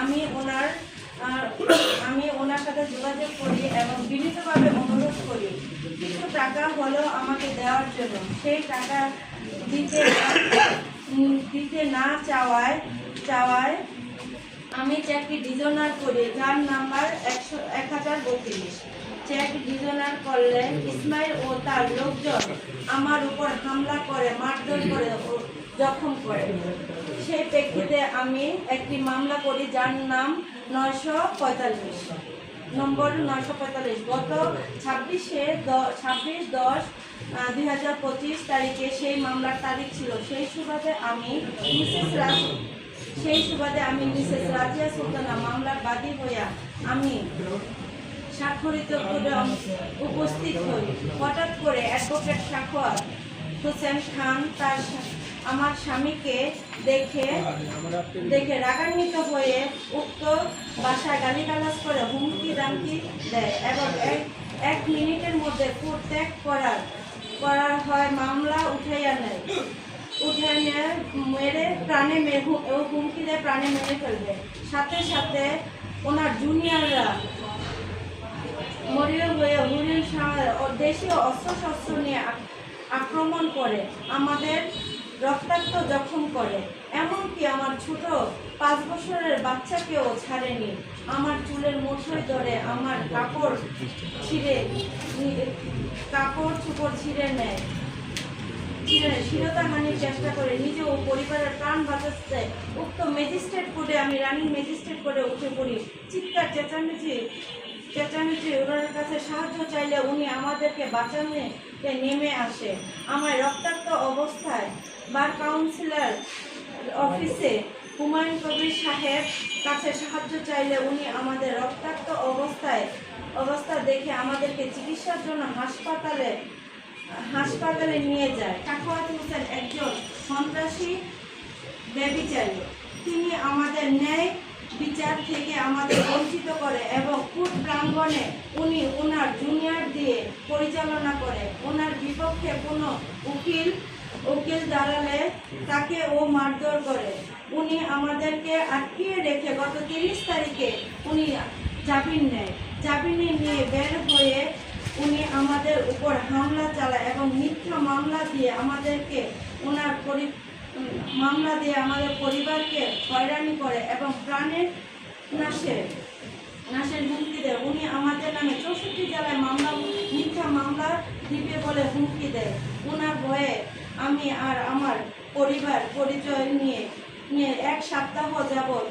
আমি ওনার আমি ওনার সাথে যোগাযোগ করি এবং বিনীতভাবে অনুরোধ করি। কিছু টাকা হলেও আমাকে দেওয়ার জন্য। সেই টাকা দিতে দিতে না চাওয়ায় চাওয়ায় আমি চেকটি ডিজোনার করি। যার নাম্বার একশো, এক হাজার বত্রিশ। চেক ডিজোনার করলে ইসমাইল ও তার লোকজন আমার উপর হামলা করে, মারধর করে জখম করে। সেই প্রেক্ষিতে আমি একটি মামলা করি যার নাম নয়শো পঁয়তাল্লিশ। নম্বর নয়শো পঁয়তাল্লিশ। গত ছাব্বিশে ছাব্বিশ দশ দুই হাজার পঁচিশ তারিখে সেই মামলার তারিখ ছিল। সেই সুবাদে আমি মিসেস রাজ, সেই সুবাদে আমি মিসেস রাজিয়া সুলতানা মামলার বাদী হইয়া আমি স্বাক্ষরিত করে উপস্থিত হই। হঠাৎ করে অ্যাডভোকেট সাখোয়ার হোসেন খান তার আমার স্বামীকে দেখে দেখে রাগান্বিত হয়ে উক্ত বাসায় গালিগালাজ করে হুমকি দামকি দেয় এবং এক এক মিনিটের মধ্যে কোর্ট ত্যাগ করার করার হয় মামলা উঠাইয়া নেয়। উঠাই নিয়ে, মেরে প্রাণে ও হুমকি দেয়, প্রাণে মেরে ফেলবে। সাথে সাথে ওনার জুনিয়ররা মরিয়া হয়ে হুরিন দেশীয় অস্ত্র শস্ত্র নিয়ে আক্রমণ করে। আমাদের রক্তাক্ত জখম করে। এমনকি আমার ছোট পাঁচ বছরের বাচ্চাকেও ছাড়েনি। আমার চুলের মুঠোয় ধরে আমার কাপড় ছিঁড়ে কাপড় চুপড় ছিঁড়ে নেয়। শিরতাহানির চেষ্টা করে নিজে ও পরিবারের প্রাণ বাঁচাতে উক্ত ম্যাজিস্ট্রেট কোর্টে আমি রানিং ম্যাজিস্ট্রেট কোর্টে উঠে পড়ি। চিৎকার, চেঁচামেচি চেঁচামেচি ওনার কাছে সাহায্য চাইলে উনি আমাদেরকে বাঁচাতে নেমে আসে। আমার রক্তাক্ত অবস্থায় বার কাউন্সিলর অফিসে হুমায়ুন কবির সাহেব কাছে সাহায্য চাইলে উনি আমাদের রক্তাক্ত অবস্থায়, অবস্থা দেখে আমাদেরকে চিকিৎসার জন্য হাসপাতালে হাসপাতালে নিয়ে যায়। সাখাওয়াত হোসেন একজন সন্ত্রাসী ব্যবিচারী তিনি আমাদের ন্যায় বিচার থেকে আমাদের বঞ্চিত করে এবং কোর্ট প্রাঙ্গণে উনি ওনার জুনিয়র দিয়ে পরিচালনা করে। ওনার বিপক্ষে কোনো উকিল উকিল দাঁড়ালে তাকে ও মারধর করে। উনি আমাদেরকে আটকিয়ে রেখে গত তিরিশ তারিখে উনি জামিন নেয়। জামিনে নিয়ে বের হয়ে উনি আমাদের উপর হামলা চালায় এবং মিথ্যা মামলা দিয়ে আমাদেরকে ওনার পরি মামলা দিয়ে আমাদের পরিবারকে হয়রানি করে এবং প্রাণের নাশের নাশের হুমকি দেয়। উনি আমাদের নামে চৌষট্টি জেলায় মামলা, মিথ্যা মামলা দিবে বলে হুমকি দেয়। ওনার ভয়ে আমি আর আমার পরিবার পরিচয় নিয়ে নিয়ে এক সপ্তাহ যাবৎ